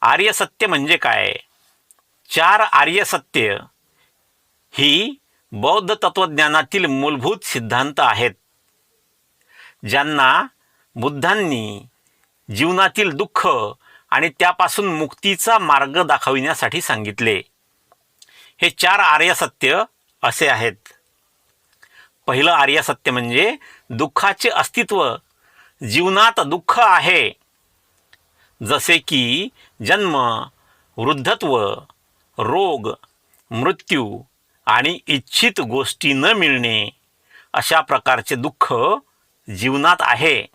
आर्य सत्य म्हणजे काय? चार आर्य सत्य ही बौद्ध तत्वज्ञानातील मूलभूत सिद्धांत आहेत ज्यांना बुद्धांनी जीवनातील दुःख आणि त्यापासून मुक्तीचा मार्ग दाखविण्यासाठी सांगितले. हे चार आर्य सत्य असे आहेत. पहिलं आर्य सत्य म्हणजे दुःखाचे अस्तित्व जीवनात दुःख आहे. जसे की जन्म वृद्धत्व रोग मृत्यू आणि इच्छित गोष्टी न मिळणे अशा प्रकारचे दुःख जीवनात आहे.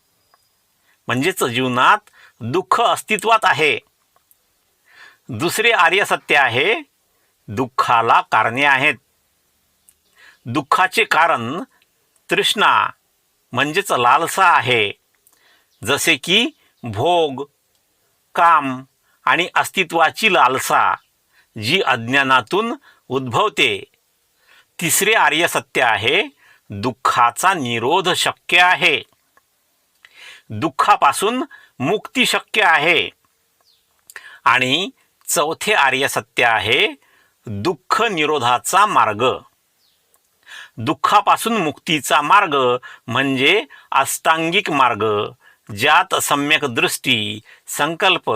म्हणजेच जीवनात दुःख अस्तित्वात आहे. दुसरे आर्य सत्य आहे दुःखाला कारणे आहेत. दुःखाचे कारण तृष्णा म्हणजेच लालसा आहे. जसे की भोग काम आणि अस्तित्वाची लालसा जी अज्ञानातून उद्भवते. तिसरे आर्य सत्य आहे दुःखाचा निरोध शक्य आहे. दुःखापासून मुक्ती शक्य आहे. आणि चौथे आर्य सत्य आहे दुःख निरोधाचा मार्ग. दुःखापासून मुक्तीचा मार्ग म्हणजे अष्टांगिक मार्ग. ज्यात सम्यक दृष्टी संकल्प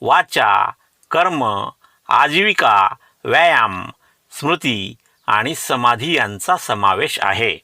वाचा कर्म आजीविका व्यायाम स्मृती आणि समाधी यांचा समावेश आहे.